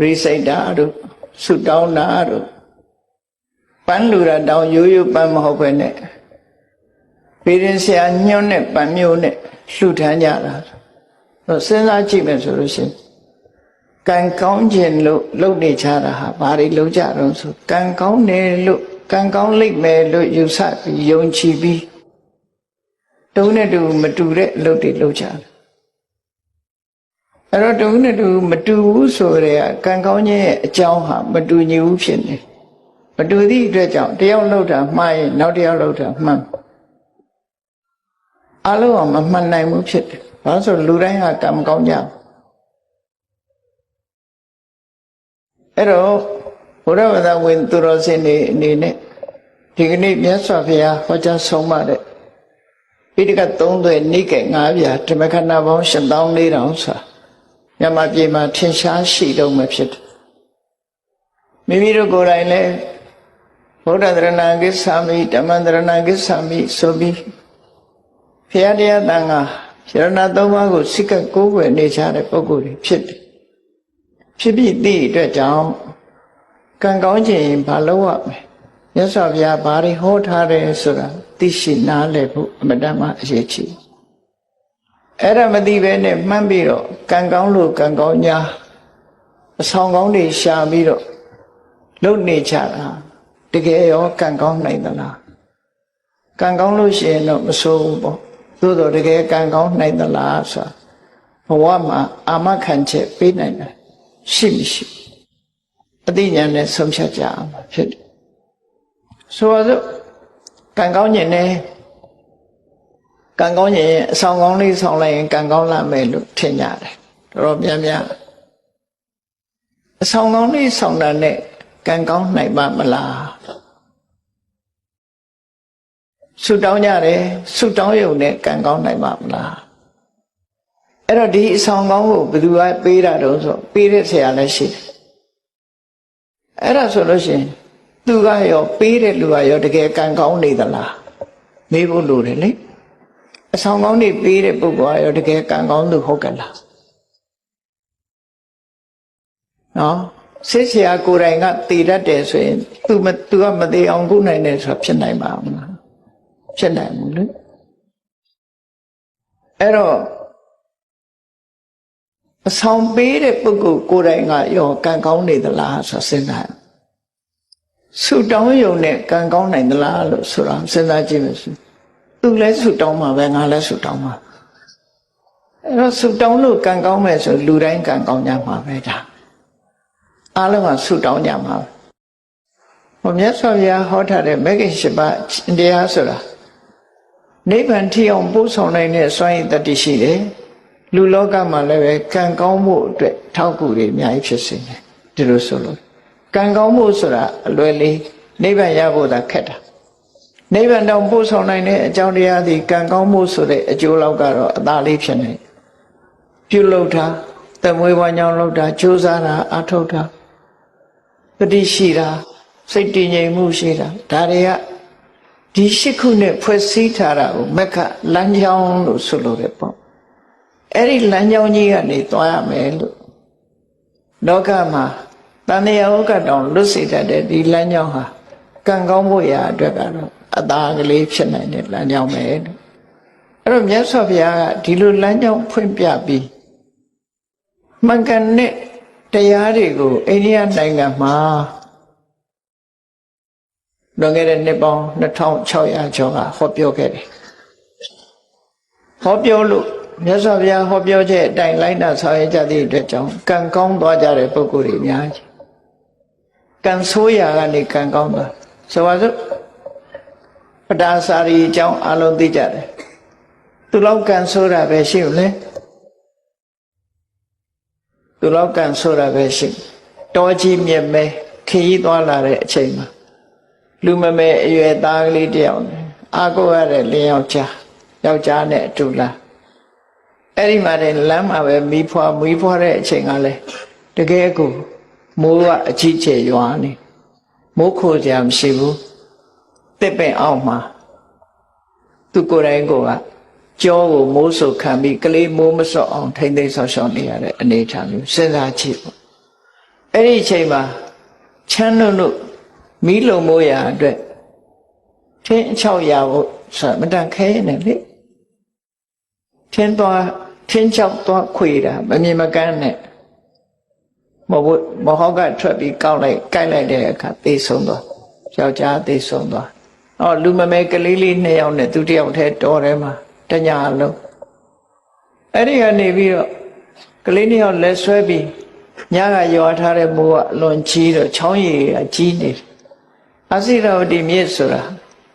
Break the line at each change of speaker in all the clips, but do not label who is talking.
ရိစိတ်တာတို့ဆုတောင်းတာတို့ပန်းလူတာတောင်းရိုးရိုးပန်းမဟုတ်ပဲနဲ့ပေရင်ဆရာညွှန်းတဲ့ပန်းမျိုးနဲ့လှူထမ်းကြတာတော့စဉ်းစားကြည့်မယ်ဆိုလို့ရှိရင်ကံကောင်းခြင်းလို့လုပ်နေကြတာဟာဘာတွေလုပ်ကြတော့ဆိုကံကောင်းတယ်လို့ကံကောင်းလိမ့်မယ်လို့ယူဆပြီးယုံကြည်ပြီးတုံးနဲ့တူမတူတဲ့အလုပ်တွေလုပ်ကြတယ် အဲ့တော့တုံးနဲ့တူမတူဘူးဆိုရဲကံကောင်းခြင်းရဲ့အကြောင်းဟာမတူညီဘူးဖြစ်နေမတူသည့်အတွက်ကြောင့်တယောက်လုပ်တာမှားရင်နောက်တယောက်လုပ်တာမှန်အလုံးအောင်မမှန်နိုင်ဘူးဖြစ်တယ်ဘာလို့ဆိုလူတိုင်းဟာကံမကောင်းကြဘူးအဲ့တော့ဘုရားဝဒဝင်သူတော်စင်တွေအနေနဲ့ဒီကနေ့မြတ်စွာဘုရားဟောကြားဆုံးမတဲ့ပိဋကတ်3သွဲနိကေ9ပြာဓမ္မခဏပေါင်း8400ဆိုတာ မြတ်မပြေမှာထင်ရှားရှိတော့မှဖြစ်တယ်မိမိတို့ကိုယ်တိုင်လည်းဗုဒ္ဓသရဏဂစ္ဆာမိဓမ္မသရဏဂစ္ဆာမိဆိုပြီးဘုရားတရားတန်ခါယရဏသုံးပါးကိုစိတ်ကကိုးကွယ်နေကြတဲ့ပုဂ္ဂိုလ်တွေဖြစ်တယ်ဖြစ်ပြီးသည့်အတွက်ကြောင့်ကံကောင်းခြင်းဘာလို့ရမလဲမြတ်စွာဘုရားဘာတွေဟောထားတယ်ဆိုတာသိရှိနားလည်ဖို့အမတ္တမအရေးကြီး အဲ့ဒါမသိဘဲနဲ့မှန်းပြီးတော့ကံကောင်းလို့ကံကောင်းညာအဆောင်ကောင်းတွေရှာပြီးတော့လုံနေကြတာတကယ်ရောကံကောင်းနိုင်သလားကံကောင်းလို့ရှိရင်တော့မဆိုးဘူးပေါ့သို့တော့တကယ်ကံကောင်းနိုင်သလားဆိုတာဘဝမှာအာမခံချက်ပေးနိုင်တယ်ရှိမရှိအသိဉာဏ်နဲ့ဆုံးဖြတ်ကြအောင်ဖြစ်တယ်ဆိုပါစို့ကံကောင်းခြင်းနဲ့ ကံကောင်းခြင်းအဆောင်ကောင်းလေးဆောင်လိုက်ရင်ကံကောင်းလာမယ်လို့ထင်ကြတယ်တော်တော်များများအဆောင်ကောင်းလေးဆောင်တာနဲ့ကံကောင်းနိုင်ပါမလားဆုတောင်းကြတယ်ဆုတောင်းရုံနဲ့ကံကောင်းနိုင်ပါမလားအဲ့တော့ဒီအဆောင်ကောင်းကိုဘယ်သူကပေးတာတုံးဆိုပေးတဲ့ဆရာလည်းရှိတယ်အဲ့ဒါဆိုလို့ရှိရင်သူကရောပေးတဲ့လူကရောတကယ်ကံကောင်းနေသလားမေးဖို့လိုတယ်လေ အဆောင်ကောင်းတွေပေးတဲ့ပုဂ္ဂိုလ်ကရောတကယ်ကံကောင်းသူဟုတ်ကလားနော်စစ်ဆရာကိုယ်တိုင်ကတည်တတ်တယ်ဆိုရင် तू မ तू ကမသေးအောင်ကုနိုင်တယ်ဆိုတာဖြစ်နိုင်ပါမလားဖြစ်နိုင်ဘူးလေအဲ့တော့အဆောင်ပေးတဲ့ပုဂ္ဂိုလ်ကိုယ်တိုင်ကရောကံကောင်းနေသလားဆိုစဉ်းစားဆုတောင်းရုံနဲ့ကံကောင်းနိုင်သလားလို့ဆိုတာစဉ်းစားကြည့်မယ်ဆို သူလည်းဆုတောင်းမှာပဲငါလည်းဆုတောင်းမှာအဲ့တော့ဆုတောင်းလို့ကံကောင်းမယ်ဆိုလူတိုင်းကံကောင်းကြမှာပဲဒါအားလုံးကဆုတောင်းကြမှာပဲဟောမြတ်စွာဘုရားဟောထားတဲ့မဂ္ဂင်၈ပါးတရားဆိုတာနိဗ္ဗာန်ထိအောင်ပို့ဆောင်နိုင်တဲ့စွမ်းရည်တတ္တိရှိတယ်လူလောကမှာလည်းပဲကံကောင်းမှုအတွက်ထောက်ကူတွေအများကြီးဖြစ်စေတယ်ဒီလိုဆိုလို့ကံကောင်းမှုဆိုတာအလွယ်လေးနိဗ္ဗာန်ရဖို့သာခက်တာ နိဗ္ဗာန်တောင်ပို့ဆောင်နိုင်တဲ့အကြောင်းတရားဒီကံကောင်းမှုဆိုတဲ့အကျိုးလောက်ကတော့အသာလေးဖြစ်နေပြုလုပ်တာတမွေးဝါညောင်းလုပ်တာကြိုးစားတာအထောက်တာပฏิရှိတာစိတ်တည်ငြိမ်မှုရှိတာဒါတွေကဒီရှိခုနဲ့ဖွဲ့စည်းထားတာကိုမက္ခလမ်းကြောင်းလို့ဆိုလိုတယ်ပေါ့အဲ့ဒီလမ်းကြောင်းကြီးကနေသွားရမယ်လို့လောကမှာတန်တရားဥက္ကတောင်လွတ်စေတတ်တဲ့ဒီလမ်းကြောင်းဟာကံကောင်းဖို့ရာအတွက်ကတော့ အသာကလေးဖြစ်နိုင်တဲ့လမ်းကြောင်းပဲလို့အဲ့တော့မြတ်စွာဘုရားကဒီလိုလမ်းကြောင်းဖွင့်ပြပြီးမှန်ကန်တဲ့တရားတွေကိုအိန္ဒိယနိုင်ငံမှာလွန်ခဲ့တဲ့နှစ်ပေါင်း2600ကျော်ကဟောပြောခဲ့တယ်ဟောပြောလို့မြတ်စွာဘုရားဟောပြောချက်အတိုင်းလိုက်နာဆောင်ရွက်ကြသည့်အတွက်ကြောင့်ကံကောင်းသွားကြတဲ့ပုဂ္ဂိုလ်တွေအများကြီးကံဆိုးရာကနေကံကောင်းသွားဆိုပါစို့ ပဒါစာရီအကြောင်းအလုံးသိကြတယ်သူလောက်ကံဆိုးတာပဲရှိဘူးလေသူလောက်ကံဆိုးတာပဲရှိတောကြီးမြက်မဲခရီးသွားလာတဲ့အချိန်မှာလူမမဲအရွယ်သားကလေးတယောက်အာကိုရတဲ့လင်းယောက်ျားယောက်ျားနဲ့အတူလားအဲ့ဒီမှာတဲ့လမ်းမှာပဲမီးဖွာမီးဖွာတဲ့အချိန်ကလည်းတကယ်ကိုမိုးကအကြီးကျယ်ရွာနေမိုးခိုကြမရှိဘူး တစ်ပင်အောင်မှာသူကိုယ်တိုင်ကိုကကြောကိုမိုးဆုပ်ခံပြီးကလေးမိုးမစော့အောင်ထိမ့်သိမ်းဆော့ရှော့နေရတဲ့အနေအထားမျိုးစဉ်းစားကြည့်ပေါ့အဲ့ဒီအချိန်မှာချမ်းတို့တို့မီးလုံမိုးရာအတွက်ထင်းအချောက်ရဖို့ဆိုမတန်ခဲနေလေထင်းသွားထင်းချောက်သွားခွေတာမမြင်မကန်းနဲ့မဟုတ်မဟုတ်ကထွက်ပြီးကောက်လိုက်ကိုက်လိုက်တဲ့အခါသေဆုံးသွားယောက်ျားသေဆုံးသွား အော်လူမမဲကလေးလေးနှစ်ယောက်နဲ့သူတစ်ယောက်တည်းတော်ထဲမှာတညာလုံးအဲ့ဒီကနေပြီးတော့ကလေးနှစ်ယောက်လက်ဆွဲပြီးညကရွာထားတဲ့မိုးကအလွန်ကြီးတော့ချောင်းရည်အကြီးနေတယ်အစိတော်ဒီမြစ်ဆိုတာ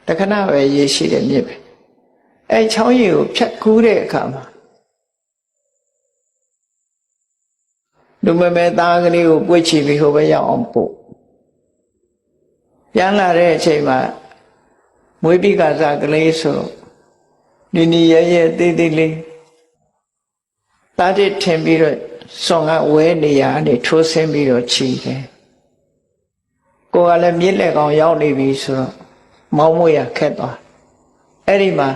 တခဏပဲရေရှိတဲ့မြစ်ပဲအဲချောင်းရည်ကိုဖြတ်ကူးတဲ့အခါမှာလူမမဲသားကလေးကိုပွေ့ချပြီးဟိုဘက်ရောက်အောင်ပို့ပြန်လာတဲ့အချိန်မှာ မွေးပိကစားကလေးဆိုနီနီရဲရဲသေးသေးလေးတားတဲ့ထင်ပြီးတော့စွန်ကဝဲနေရကနေထိုးဆင်းပြီးတော့ခြီးတယ်ကိုကလည်းမြစ်လက်ကောင်ရောက်နေပြီဆိုတော့မောင်းမွေရခက်သွားအဲ့ဒီမှာ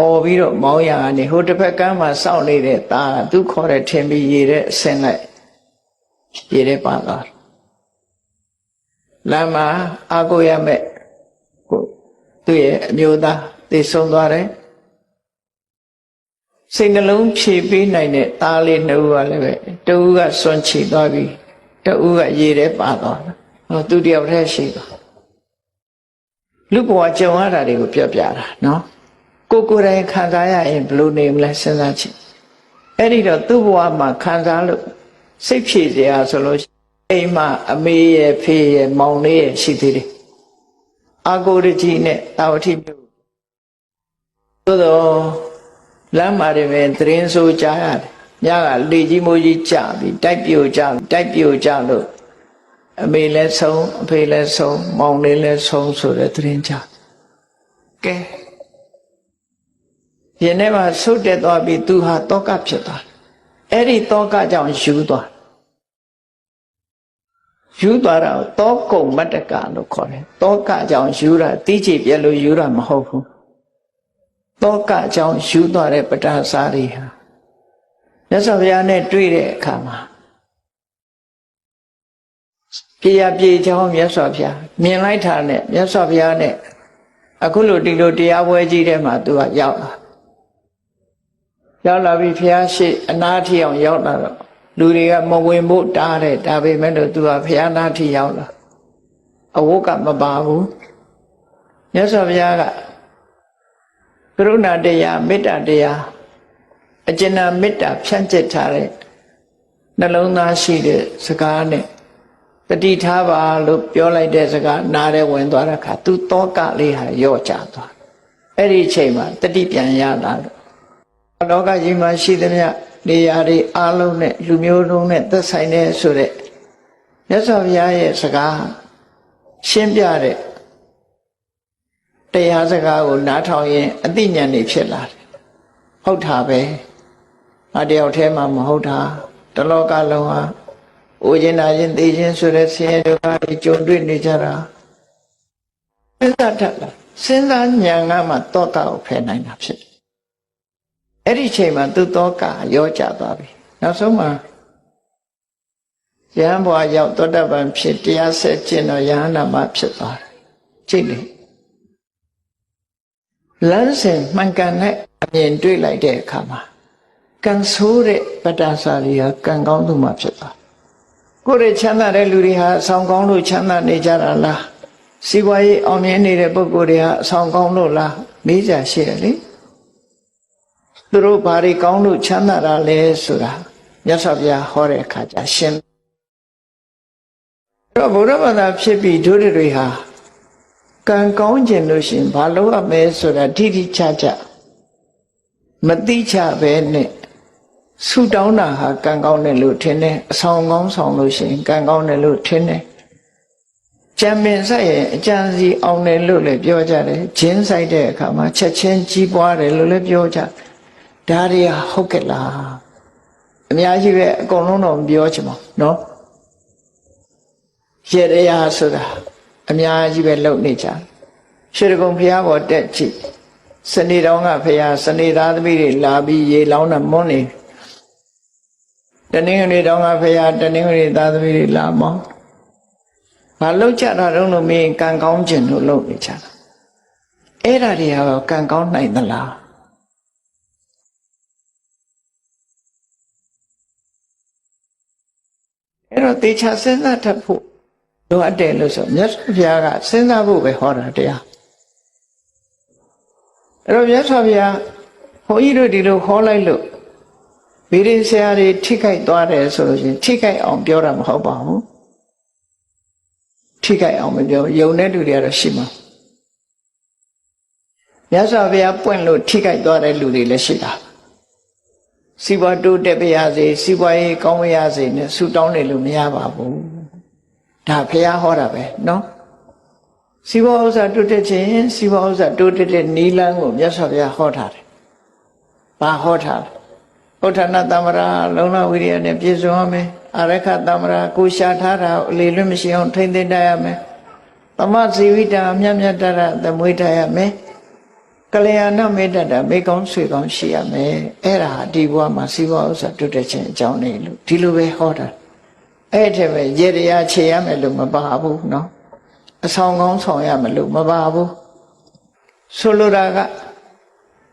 អော်ပြီးတော့မောင်းရကနေဟိုတစ်ဖက်ကမ်းမှာစောင့်နေတဲ့ตาသူခေါ်တဲ့ထင်ပြီးရေတဲ့အဆင်းလိုက်ရေတဲ့ပါသွားလမ်းမှာအာကိုရမဲ့ကို သူ့ရဲ့အမျိုးသားသိဆုံးသွားတယ်စိတ်နှလုံးဖြည့်ပေးနိုင်တဲ့သားလေးနှစ်ဦးကလည်းပဲတဦးကစွန့်ချီသွားပြီတဦးကရေထဲပါသွားတယ်ဟောသူတယောက်တည်းရှိသွားလူဘဝကြုံရတာတွေကိုပြောပြတာနော်ကိုကိုယ်တိုင်ခံစားရရင်ဘယ်လိုနေမလဲစဉ်းစားကြည့်အဲ့ဒီတော့သူ့ဘဝမှာခံစားလို့စိတ်ဖြည့်စရာဆိုလို့အိမ်မှာအမေရဲ့ဖေးရဲ့မောင်လေးရဲ့ရှိသေးတယ် အာကိုရကြီးနဲ့တာဝတိမြို့သို့တော့လမ်းမှာတွေပဲသတင်းဆိုကြားရတယ်ညကလေကြီးမိုးကြီးကြပြီးတိုက်ပြိုကြတိုက်ပြိုကြလို့အမေလည်းဆုံးအဖေလည်းဆုံးမောင်လေးလည်းဆုံးဆိုတဲ့သတင်းကြားကဲယင်းထဲမှာဆုတ်တက်သွားပြီးသူဟာတောကဖြစ်သွားအဲ့ဒီတောကကြောင့်ယူသွား ယူသွားတာကိုတောကုံမတ္တကလို့ခေါ်တယ်တောကကြောင့်ယူတာတိကျပြလို့ယူတာမဟုတ်ဘူးတောကကြောင့်ယူသွားတဲ့ပဋ္ဌာစာတွေဟာမြတ်စွာဘုရားနဲ့တွေ့တဲ့အခါမှာပြေရပြေချောင်းမြတ်စွာဘုရားမြင်လိုက်တာနဲ့မြတ်စွာဘုရားနဲ့အခုလိုဒီလိုတရားပွဲကြီးထဲမှာသူကရောက်လာရောက်လာပြီးဘုရားရှိအနာထီအောင်ရောက်လာတော့ လူတွေကမဝင်ဖို့တားတယ်ဒါပေမဲ့လို့သူကဘုရားနာထီရောက်လာအဝတ်ကမပါဘူးမြတ်စွာဘုရားကကရုဏာတရားမေတ္တာတရားအကျဉ်းနာမေတ္တာဖြန့်ကျက်ထားတဲ့နှလုံးသားရှိတဲ့စကားနဲ့တတိထားပါလို့ပြောလိုက်တဲ့စကားနားထဲဝင်သွားတဲ့အခါသူတောကလေးဟာရော့ကျသွားအဲ့ဒီအချိန်မှာတတိပြန်ရလာလို့လောကကြီးမှာရှိသမျှ နေရာတွေအားလုံးနဲ့လူမျိုးလုံးနဲ့သက်ဆိုင်တဲ့ဆိုတဲ့မြတ်စွာဘုရားရဲ့စကားရှင်းပြတဲ့တရားစကားကိုနားထောင်ရင်အသိဉာဏ်တွေဖြစ်လာတယ်ဟုတ်တာပဲအတယောက်တည်းမှမဟုတ်တာတလောကလုံးဟာအိုခြင်းနာခြင်းသိခြင်းဆိုတဲ့ဆင်းရဲဒုက္ခတွေကြုံတွေ့နေကြတာစဉ်းစားတတ်လားစဉ်းစားဉာဏ်ကမှတောတာကိုဖယ်နိုင်တာဖြစ်တယ် အဲ့ဒီချိန်မှာသူတောကရောကြသွားပြီနောက်ဆုံးမှာယဟန်ဘွားရောက်သောတပန်ဖြစ်တရားဆက်ခြင်းတော့ယဟန္တာမဖြစ်သွားတယ်ကြည့်လေလမ်းစဉ်မှန်ကန်တဲ့အမြင်တွေ့လိုက်တဲ့အခါမှာကံဆိုးတဲ့ပတ္တစာရီဟာကံကောင်းသူမှဖြစ်သွားကိုယ်ရဲ့ချမ်းသာတဲ့လူတွေဟာအဆောင်ကောင်းလို့ချမ်းသာနေကြတာလားစီးပွားရေးအောင်မြင်နေတဲ့ပုဂ္ဂိုလ်တွေဟာအဆောင်ကောင်းလို့လားမေးကြရှိတယ်လေ သူတို့ဘာတွေကောင်းလို့ချမ်းသာတာလဲဆိုတာမြတ်စွာဘုရားဟောတဲ့အခါကျရှင်းတော့ဘုရားဘာသာဖြစ်ပြီးတို့တွေဟာကံကောင်းခြင်းလို့ရှင်ဘာလို့ရမလဲဆိုတာထိထိချာချာမတိချပဲနဲ့ဆူတောင်းတာဟာကံကောင်းတယ်လို့ထင်တယ်အဆောင်ကောင်းဆောင်လို့ရှင်ကံကောင်းတယ်လို့ထင်တယ်ကြံပင်ဆိုင်ရဲ့အကြံစီအောင်တယ်လို့လည်းပြောကြတယ်ဂျင်းဆိုင်တဲ့အခါမှာချက်ချင်းကြီးပွားတယ်လို့လည်းပြောကြ ဒါတွေဟုတ်ကဲ့လားအများကြီးပဲအကုန်လုံးတော့မပြောချင်ပါဘူးနော်ရေရရာဆိုတာအများကြီးပဲလုံနေကြရှေတကုံဘုရားပေါ်တက်ကြည့်စနေတောင်းကဘုရားစနေသားသမီးတွေလာပြီးရေလောင်းနဲ့မွန်းနေတနင်္ဂနွေတောင်းကဘုရားတနင်္ဂနွေသားသမီးတွေလာမောင်းမလောက်ကြတာတော့လို့မင်းကံကောင်းခြင်းလို့လုပ်နေကြတာအဲ့ဒါတွေကကံကောင်းနိုင်သလား အဲ့တော့တေချာစဉ်းစားတတ်ဖို့လိုအပ်တယ်လို့ဆိုမြတ်စွာဘုရားကစဉ်းစားဖို့ပဲဟောတာတရားအဲ့တော့မြတ်စွာဘုရားဘုန်းကြီးတို့ဒီလိုဟောလိုက်လို့ဗီရင်ဆရာတွေထိခိုက်သွားတယ်ဆိုလို့ရှိရင်ထိခိုက်အောင်ပြောတာမဟုတ်ပါဘူးထိခိုက်အောင်မပြောယုံတဲ့လူတွေကတော့ရှိမှာမြတ်စွာဘုရားပွင့်လို့ထိခိုက်သွားတဲ့လူတွေလည်းရှိတာ စီးပွားတိုးတက်ပါရစေစီးပွားရေးကောင်းပါရစေနဲ့ဆုတောင်းနေလို့မရပါဘူးဒါဘုရားဟောတာပဲเนาะစီးပွားဥစ္စာတိုးတက်ခြင်းစီးပွားဥစ္စာတိုးတက်တဲ့နီလန်းကိုမြတ်စွာဘုရားဟောထားတယ်ဘာဟောထားလဲဥဋ္ဌာဏတမ္မရာလုံလဝိရိယနဲ့ပြည့်စုံရမယ်အရခတမ္မရာကိုရှာထားတာကိုအလေလွတ်မရှိအောင်ထိမ့်သိမ့်တတ်ရမယ်သမဇီဝိတာအမြတ်မြတ်တရသမွေးတတ်ရမယ် ကလျာဏမေတ္တာမေကောင်းဆွေကောင်းရှိရမယ်အဲ့ဒါဟာဒီဘဝမှာစီးပွားဥစ္စာတိုးတက်ခြင်းအကြောင်းနေလို့ဒီလိုပဲဟောတာအဲ့ထက်ပဲရေတရားခြေရမယ်လို့မပါဘူးเนาะအဆောင်ကောင်းဆောင်ရမယ်လို့မပါဘူးဆိုလိုတာက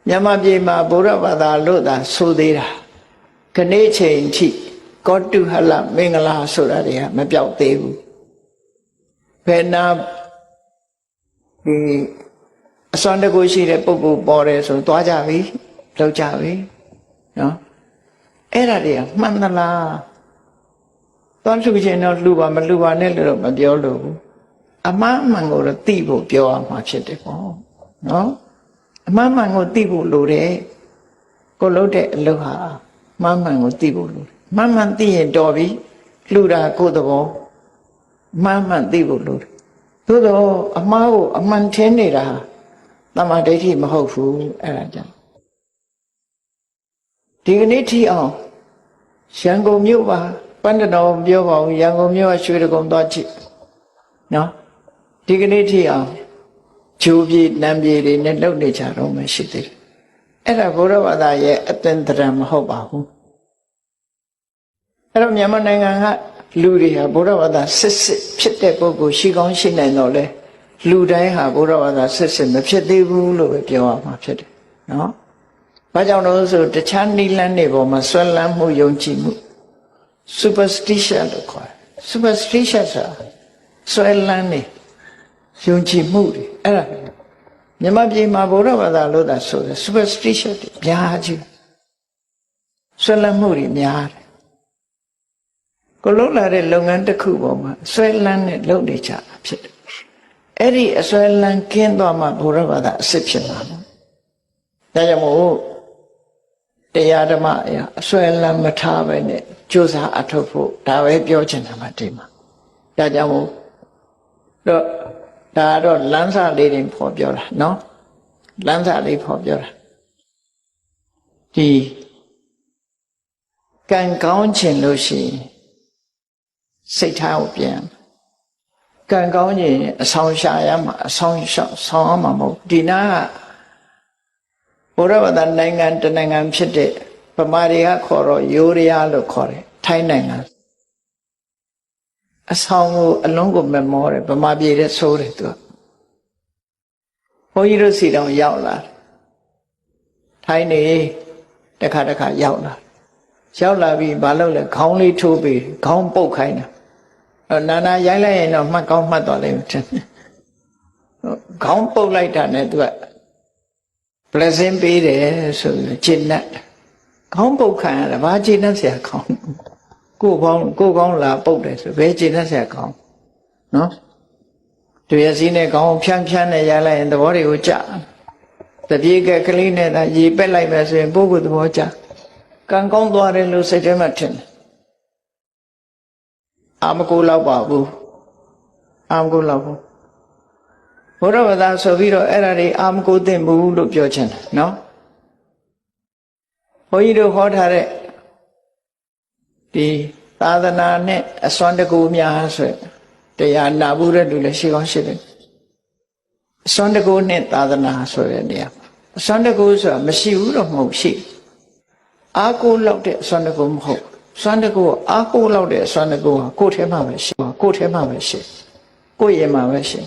မြန်မာပြည်မှာဗုဒ္ဓဘာသာလို့သာဆိုသေးတာခနေ့ချိန်ထိကောတုဟလမင်္ဂလာဆိုတာတွေကမပြောက်သေးဘူးဘယ်နာဒီ အစွမ်းတကူရှိတဲ့ပုဂ္ဂိုလ်ပေါ်တယ်ဆိုသွားကြပြီလောက်ကြပြီနော်အဲ့ဒါတွေကမှန်သလားသွားလှူခြင်းတော့လှူပါမလှူပါနဲ့လို့တော့မပြောလို့ဘူးအမှားအမှန်ကိုတော့သိဖို့ပြောရမှာဖြစ်တယ်ပေါ့နော်အမှားမှန်ကိုသိဖို့လိုတယ်ကိုလုပ်တဲ့အလုပ်ဟာမှန်မှန်ကိုသိဖို့လိုတယ်မှန်မှန်သိရင်တော်ပြီလှူတာကိုယ်သဘောမှန်မှန်သိဖို့လိုတယ်သို့တော့အမှားကိုအမှန်ထင်နေတာ တမ္မာဒိဋ္ဌိမဟုတ်ဘူးအဲ့ဒါကြောင့်ဒီကနေ့ထိအောင်ရန်ကုန်မြို့ပါပန္နတော်ပြောပါဦးရန်ကုန်မြို့ကရွှေတကုံသွားကြည့်နော်ဒီကနေ့ထိအောင်ဂျိုးပြေနံပြေတွေနဲ့လုံနေကြတော့မှရှိသေးတယ်အဲ့ဒါဘုရားဘာသာရဲ့အသင်္တရမဟုတ်ပါဘူးအဲ့တော့မြန်မာနိုင်ငံကလူတွေဟာဘုရားဘာသာစစ်စစ်ဖြစ်တဲ့ပုဂ္ဂိုလ်ရှိကောင်းရှိနိုင်တော့လေ လူတိုင်းဟာဘုရားဘာသာစစ်စစ်မဖြစ်သေးဘူးလို့ပဲပြောရမှာဖြစ်တယ်နော်ဘာကြောင့်လို့ဆိုတခြားနိလန်းတွေပေါ်မှာဆွဲလန်းမှုယုံကြည်မှု superstition လို့ခေါ်တယ် superstition ဆိုတာဆွဲလန်းနေယုံကြည်မှုတွေအဲ့ဒါမြမပြည်မှာဘုရားဘာသာလို့သာဆိုတယ် superstition တွေများကြီးဆွဲလန်းမှုတွေများတယ်ကိုလုံးလာတဲ့လုပ်ငန်းတစ်ခုပေါ်မှာဆွဲလန်းနဲ့လုပ်နေကြတာဖြစ်တယ် အဲ့ဒီအဆွဲလန်းကင်းသွားမှဘုရားဘာသာအစ်စ်ဖြစ်မှာနော်ဒါကြောင့်မို့တရားဓမ္မအရာအဆွဲလန်းမထားပဲနဲ့ကြိုးစားအထောက်ဖို့ဒါပဲပြောချင်တာမှဒီမှာဒါကြောင့်မို့တော့ဒါတော့လမ်းစာလေးတွေဖော်ပြောတာနော်လမ်းစာလေးဖော်ပြောတာဒီကံကောင်းခြင်းလို့ရှိရင်စိတ်ထားကိုပြန် ကံကောင်းခြင်းအဆောင်ရှာရမှာအဆောင်ရှောက်ဆောင်ရမှာမဟုတ်ဒီနာကဘုရားဗဒနိုင်ငံတနိုင်ငံဖြစ်တဲ့ဗမာတွေကခေါ်တော့ယိုရီးယားလို့ခေါ်တယ်ထိုင်းနိုင်ငံအဆောင်ကိုအလုံးကိုမမောတယ်ဗမာပြည်တဲ့ဆိုးတယ်သူကဘုန်းကြီးတို့စီတောင်ရောက်လာထိုင်းနေတခါတခါရောက်လာရောက်လာပြီးမလုပ်လဲခေါင်းလေးထိုးပြီးခေါင်းပုတ်ခိုင်းတာ အဲ့နာနာရိုင်းလိုက်ရင်တော့မှတ်ကောင်းမှတ်သွားလိမ့်မယ်ထင်တယ်ခေါင်းပုတ်လိုက်တာနဲ့သူက blessing ပေးတယ်ဆိုပြီးကျင့်တတ်ခေါင်းပုတ်ခံရတာဘာကျင့်တတ်ဆရာခေါင်းကိုယ်ကောင်းကိုယ်ကောင်းလာပုတ်တယ်ဆိုဘယ်ကျင့်တတ်ဆရာခေါင်းနော်တွေ့ရစည်းနဲ့ခေါင်းဖြန်းဖြန်းနဲ့ရလိုက်ရင်သဘောတွေကိုကြတပြေကကလေးနဲ့သာရေပက်လိုက်မယ်ဆိုရင်ပုဂ္ဂိုလ်သဘောကြကံကောင်းသွားတယ်လို့စိတ်ထဲမှာထင်တယ် အာမကိုလောက်ပါဘူးအာမကိုလောက်ဘူးဘုရားဘာသာဆိုပြီးတော့အဲ့ဒါတွေအာမကိုသိမ့်ဘူးလို့ပြောချင်တယ်နော်ဘုန်းကြီးတို့ဟောထားတဲ့ဒီသာသနာနဲ့အစွမ်းတကူများဆိုတရားနာဘူးတဲ့လူလည်းရှိကောင်းရှိတယ်အစွမ်းတကူနဲ့သာသနာဆိုတဲ့နေရာအစွမ်းတကူဆိုတာမရှိဘူးတော့မဟုတ်ရှိအာကိုလောက်တဲ့အစွမ်းတကူမဟုတ် စွမ်းတကူအားကိုးလောက်တဲ့စွမ်းတကူဟာကိုယ်ထဲမှာပဲရှိမှာကိုယ်ထဲမှာပဲရှိကိုယ်ရင်မှာပဲရှိ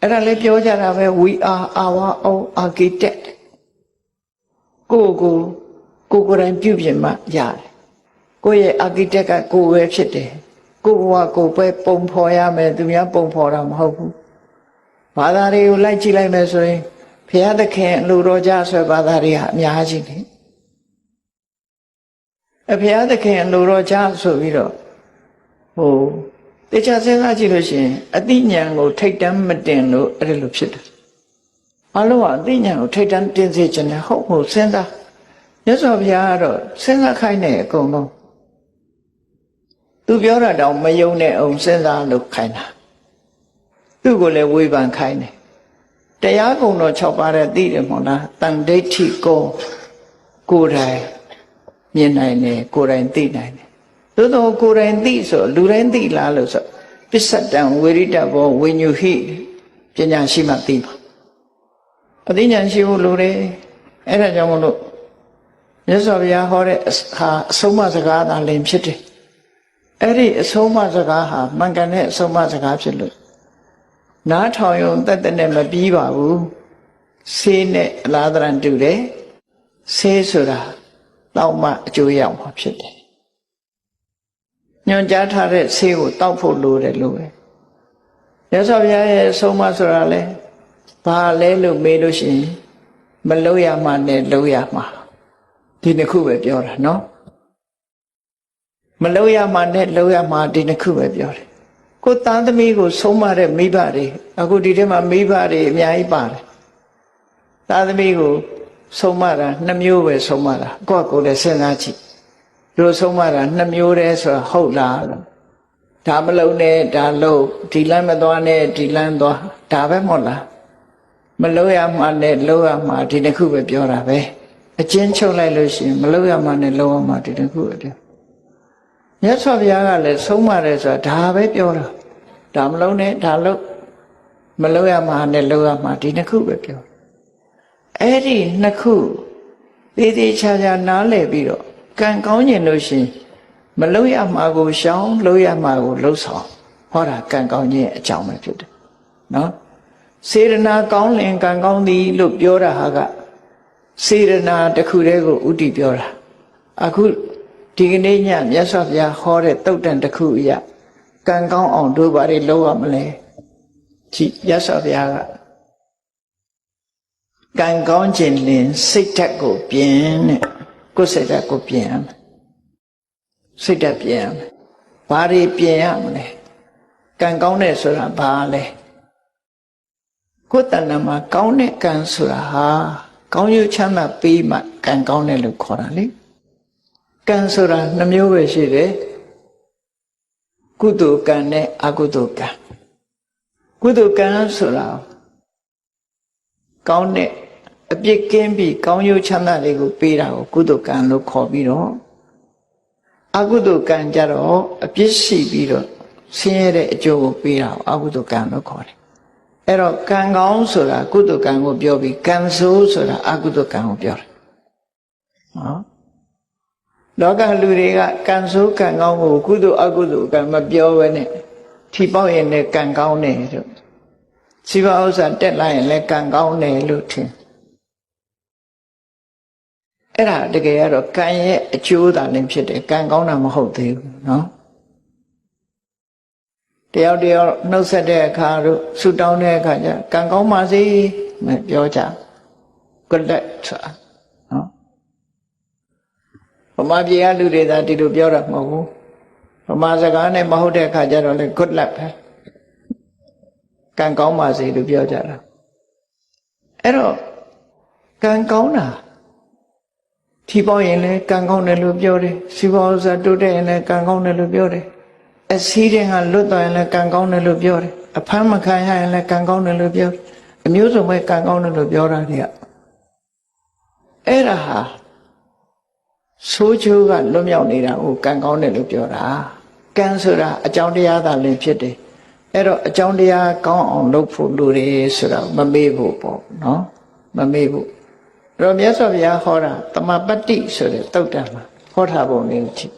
အဲ့ဒါလေးပြောကြတာပဲ we are our own architect ကိုယ်ကိုကိုယ်ကိုယ်တိုင်ပြုပြင်မှရတယ်ကိုယ့်ရဲ့ architect ကကိုယ်ပဲဖြစ်တယ်ကိုယ်ဘဝကိုယ်ပဲပုံဖော်ရမယ်သူများပုံဖော်တာမဟုတ်ဘူးဘာသာတွေကိုလိုက်ကြည့်လိုက်မယ်ဆိုရင်ဘုရားသခင်အလိုတော်ကြဆွဲဘာသာတွေဟာအများကြီးနေ အဘုရားသခင်အလိုတော်ကြဆိုပြီးတော့ဟိုတေချာစဉ်းစားကြည့်လို့ရှိရင်အတိညာဏ်ကိုထိတ်တမ်းမတင်လို့အဲ့ဒါလိုဖြစ်တယ်အလုံးကအတိညာဏ်ကိုထိတ်တမ်းတင်စေခြင်းနဲ့ဟုတ်ဟုတ်စဉ်းစားမြတ်စွာဘုရားကတော့စဉ်းစားခိုင်းတဲ့အကုန်လုံးသူပြောတာတောင်မယုံတဲ့အောင်စဉ်းစားလို့ခိုင်းတာသူ့ကိုလည်းဝေဖန်ခိုင်းတယ်တရားကုံတော်6ပါးတဲ့သိတယ်မဟုတ်လားတန်ဒိဋ္ဌိကိုကိုယ်တိုင် မြင်နိုင်တယ်ကိုယ်တိုင်သိနိုင်တယ်သို့တော့ကိုယ်တိုင်သိဆိုလူတိုင်းသိလားလို့ဆိုပစ္စတံဝိရိတဘောဝိညုဟိပညာရှိမှသိပါအသိဉာဏ်ရှိဖို့လိုတယ်အဲ့ဒါကြောင့်မလို့မြတ်စွာဘုရားဟောတဲ့ဟာအဆုံးအမစကားသာလင်ဖြစ်တယ်အဲ့ဒီအဆုံးအမစကားဟာမှန်ကန်တဲ့အဆုံးအမစကားဖြစ်လို့နားထောင်ရုံတက်တက်နဲ့မပြီးပါဘူးဆေးနဲ့အလားတရန်တူတယ်ဆေးဆိုတာ တော့မှအကျိုးရမှာဖြစ်တယ်ညွန်ကြားထားတဲ့ဆေးကိုတောက်ဖို့လိုတယ်လို့ပဲမြတ်စွာဘုရားရဲ့အဆုံးအမဆိုတာလဲဘာလဲလို့မေးလို့ရှိရင်မလို့ရမှနဲ့လို့ရမှာဒီနှစ်ခုပဲပြောတာနော်မလို့ရမှနဲ့လို့ရမှာဒီနှစ်ခုပဲပြောတယ်ကိုသားသမီးကိုဆုံးမတဲ့မိဘတွေအခုဒီထဲမှာမိဘတွေအများကြီးပါတယ်သားသမီးကို ဆုံးမတာနှစ်မျိုးပဲဆုံးမတာကိုယ့်ကိုယ်လည်းစဉ်းစားကြည့်တို့ဆုံးမတာနှစ်မျိုးတည်းဆိုတာဟုတ်လားလို့ဒါမလုံးနဲ့ဒါလုံးဒီလမ်းမသွားနဲ့ဒီလမ်းသွားဒါပဲမဟုတ်လားမလို့ရမှနဲ့လို့ရမှဒီတစ်ခုပဲပြောတာပဲအချင်းချုပ်လိုက်လို့ရှိရင်မလို့ရမှနဲ့လို့ရမှဒီတစ်ခုပဲပြောမြတ်စွာဘုရားကလည်းဆုံးမတယ်ဆိုတာဒါပဲပြောတာဒါမလုံးနဲ့ဒါလို့မလို့ရမှနဲ့လို့ရမှဒီနှစ်ခုပဲပြော အဲ့ဒီနှစ်ခုသေးသေးချာချာနားလည်ပြီးတော့ကံကောင်းကျင်လို့ရှိရင်မလို့ရမှာကိုရှောင်လို့ရမှာကိုလှုပ်ဆောင်ဟောတာကံကောင်းခြင်းအကြောင်းပဲဖြစ်တယ်နော်စေရနာကောင်းလင်ကံကောင်းသည်လို့ပြောတာဟာကစေရနာတစ်ခုတည်းကိုဥတည်ပြောတာအခုဒီကနေ့ညမြတ်စွာဘုရားဟောတဲ့တုတ်တန်တစ်ခုအရာကံကောင်းအောင်တို့ဘာတွေလုပ်ရမလဲကြည်မြတ်စွာဘုရားက ကံကောင်းခြင်းလင်စိတ်ဓာတ်ကိုပြင်တဲ့ကိုယ်စိတ်ဓာတ်ကိုပြင်ရမယ်စိတ်ဓာတ်ပြင်ရမယ်ဘာတွေပြင်ရမလဲကံကောင်းတဲ့ဆိုတာဘာလဲကိုယ်တဏ္ဍမှာကောင်းတဲ့ကံဆိုတာဟာကောင်းကျိုးချမ်းသာပေးမှကံကောင်းတယ်လို့ခေါ်တာလေကံဆိုတာနှမျိုးပဲရှိတယ်ကုသိုလ်ကံနဲ့အကုသိုလ်ကံကုသိုလ်ကံဆိုတာကောင်းတဲ့ အပြစ်ကင်းပြီးကောင်းကျိုးချမ်းသာတွေကိုပေးတာကိုကုသိုလ်ကံလို့ခေါ်ပြီးတော့အကုသိုလ်ကံကြတော့အပြစ်ရှိပြီးတော့ဆင်းရဲတဲ့အကျိုးကိုပေးတာကိုအကုသိုလ်ကံလို့ခေါ်တယ်အဲ့တော့ကံကောင်းဆိုတာကုသိုလ်ကံကိုပြောပြီးကံဆိုးဆိုတာအကုသိုလ်ကံကိုပြောတယ်နော်လောကလူတွေကကံဆိုးကံကောင်းကိုကုသိုလ်အကုသိုလ်ကံမပြောဘဲနဲ့ထီပေါက်ရင်လည်းကံကောင်းတယ်လို့စီပါဥစ္စာတက်လာရင်လည်းကံကောင်းတယ်လို့ထင် အဲ့ဒါတကယ်ကတော့ကံရဲ့အကျိုးသာလည်းဖြစ်တယ်ကံကောင်းတာမဟုတ်သေးဘူးเนาะတယောက်တယောက်နှုတ်ဆက်တဲ့အခါတို့ဆူတောင်းတဲ့အခါကျကံကောင်းပါစေမပြောကြ good luck ဆိုတာနော်ဗမာပြည်ကလူတွေသာဒီလိုပြောတာမဟုတ်ဘူးဗမာစကားနဲ့မဟုတ်တဲ့အခါကျတော့လေ good luck ပဲကံကောင်းပါစေလို့ပြောကြတာအဲ့တော့ကံကောင်းတာ ထီပေါက်ရင်လည်းကံကောင်းတယ်လို့ပြောတယ်စီပေါဥစ္စာတိုးတက်ရင်လည်းကံကောင်းတယ်လို့ပြောတယ်အစည်းတဲ့ကလွတ်သွားရင်လည်းကံကောင်းတယ်လို့ပြောတယ်အဖမ်းမခံရရင်လည်းကံကောင်းတယ်လို့ပြောတယ်အမျိုးစုံပဲကံကောင်းတယ်လို့ပြောတာတွေကအဲ့ဒါဟာဆိုးချိုးကလွတ်မြောက်နေတာကိုကံကောင်းတယ်လို့ပြောတာကံဆိုတာအကြောင်းတရားသာလင်ဖြစ်တယ်အဲ့တော့အကြောင်းတရားကောင်းအောင်လုပ်ဖို့လိုတယ်ဆိုတာမမေ့ဖို့ပေါ့နော်မမေ့ဖို့အဲ့ တော့မြတ်စွာဘုရားဟောတာတမပတ္တိဆိုတဲ့တုတ်တံမှာဟောထားပုံလေးကြည့်